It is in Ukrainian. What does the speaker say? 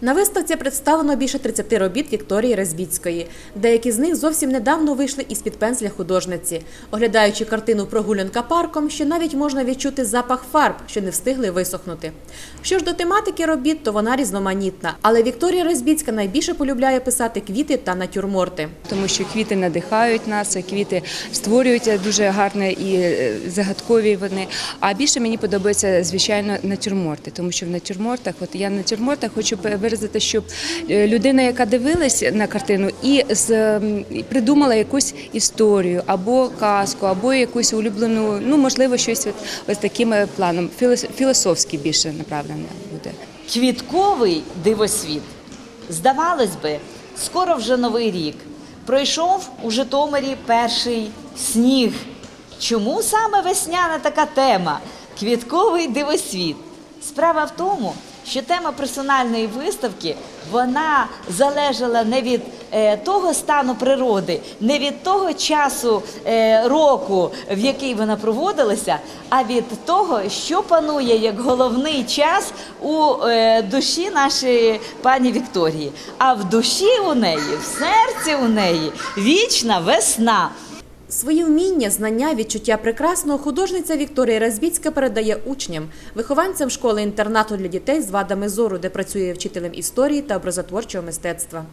На виставці представлено більше 30 робіт Вікторії Резбіцької. Деякі з них зовсім недавно вийшли із-під пензля художниці. Оглядаючи картину «Прогулянка парком», ще навіть можна відчути запах фарб, що не встигли висохнути. Що ж до тематики робіт, то вона різноманітна. Але Вікторія Резбіцька найбільше полюбляє писати квіти та натюрморти. тому що квіти надихають нас, квіти створюють дуже гарне і е, загадкові вони. А більше мені подобаються, звичайно, натюрморти, тому що в натюрмортах, от я в натюрмортах хочу виразити, щоб е, людина, яка дивилась на картину, і придумала якусь історію або казку, або якусь улюблену, ну можливо, щось от, ось таким е, планом, філос- філософськи більше направлене буде. Квітковий дивосвіт. Здавалось би, скоро вже новий рік. Пройшов у Житомирі перший сніг. Чому саме весняна така тема? Квітковий дивосвіт. Справа в тому, що тема персональної виставки вона залежала не від е, того стану природи, не від того часу е, року, в який вона проводилася, а від того, що панує як головний час у е, душі нашої пані Вікторії. А в душі у неї, в серці у неї вічна весна. Свої вміння, знання, відчуття прекрасного художниця Вікторія Разбіцька передає учням, вихованцям школи-інтернату для дітей з вадами зору, де працює вчителем історії та образотворчого мистецтва.